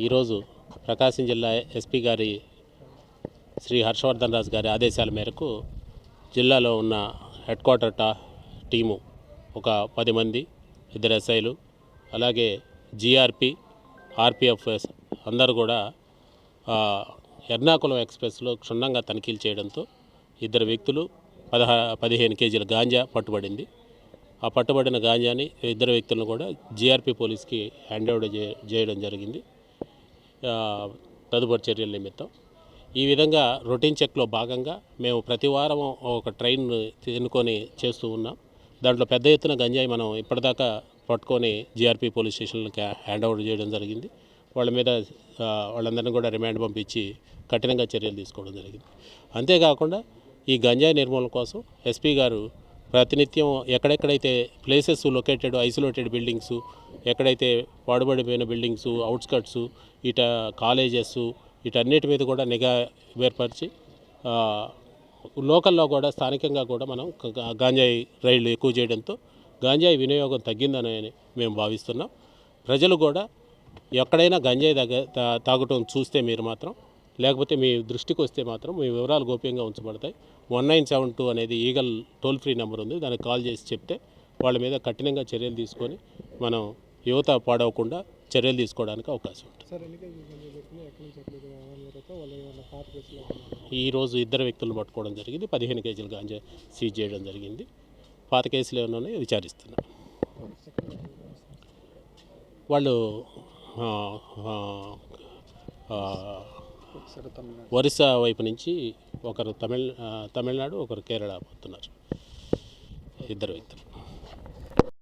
ఈరోజు ప్రకాశం జిల్లా ఎస్పీ గారి శ్రీ హర్షవర్ధన్ రాజు గారి ఆదేశాల మేరకు జిల్లాలో ఉన్న హెడ్ క్వార్టర్ టా టీము ఒక పది మంది ఇద్దరు ఎస్ఐలు అలాగే జిఆర్పి ఆర్పిఎఫ్ఎస్ అందరూ కూడా ఎర్నాకులం ఎర్నాకుళం ఎక్స్ప్రెస్లో క్షుణ్ణంగా తనిఖీలు చేయడంతో ఇద్దరు వ్యక్తులు పదహా పదిహేను కేజీల గాంజా పట్టుబడింది. ఆ పట్టుబడిన గాంజాని ఇద్దరు వ్యక్తులను కూడా జీఆర్పీ పోలీస్కి హ్యాండ్ ఓవర్ చేయడం జరిగింది. తదుపరి చర్యల నిమిత్తం. ఈ విధంగా రొటీన్ చెక్లో భాగంగా మేము ప్రతి వారం ఒక ట్రైన్ ఎన్నుకొని చేస్తూ ఉన్నాం. దాంట్లో పెద్ద ఎత్తున గంజాయి మనం ఇప్పటిదాకా పట్టుకొని జీఆర్పీ పోలీస్ స్టేషన్లకి హ్యాండ్ ఓవర్ చేయడం జరిగింది. వాళ్ళ మీద వాళ్ళందరినీ కూడా రిమాండ్ పంపించి కఠినంగా చర్యలు తీసుకోవడం జరిగింది. అంతేకాకుండా ఈ గంజాయి నిర్మూలన కోసం ఎస్పీ గారు ప్రతినిత్యం ఎక్కడెక్కడైతే ప్లేసెస్ లొకేటెడ్ ఐసోలేటెడ్ బిల్డింగ్స్ ఎక్కడైతే పాడుబడిపోయిన బిల్డింగ్స్ అవుట్స్కట్స్ ఇట కాలేజెస్ వీటన్నిటి మీద కూడా నిఘా ఏర్పరిచి లోకల్లో కూడా స్థానికంగా కూడా మనం గాంజాయి రైళ్ళు ఎక్కువ చేయడంతో గాంజాయి వినియోగం తగ్గిందని మేము భావిస్తున్నాం. ప్రజలు కూడా ఎక్కడైనా గంజాయి దగ్గ తా- తాగటం చూస్తే మీరు మాత్రం లేకపోతే మీ దృష్టికి వస్తే మాత్రం మీ వివరాలు గోప్యంగా ఉంచబడతాయి. వన్ నైన్ సెవెన్ టూ అనేది ఈగల్ టోల్ ఫ్రీ నెంబర్ ఉంది. దానికి కాల్ చేసి చెప్తే వాళ్ళ మీద కఠినంగా చర్యలు తీసుకొని మనం యువత పాడవకుండా చర్యలు తీసుకోవడానికి అవకాశం ఉంటుంది. ఈరోజు ఇద్దరు వ్యక్తులను పట్టుకోవడం జరిగింది. పదిహేను కేజీలు గాంజా సీజ్ చేయడం జరిగింది. పాత కేసులు ఏమైనా విచారిస్తున్నాం. వాళ్ళు ఒరిస్సా వైపు నుంచి ఒకరు తమిళ తమిళనాడు ఒకరు కేరళ పోతున్నారు. ఇద్దరు వ్యక్తులు.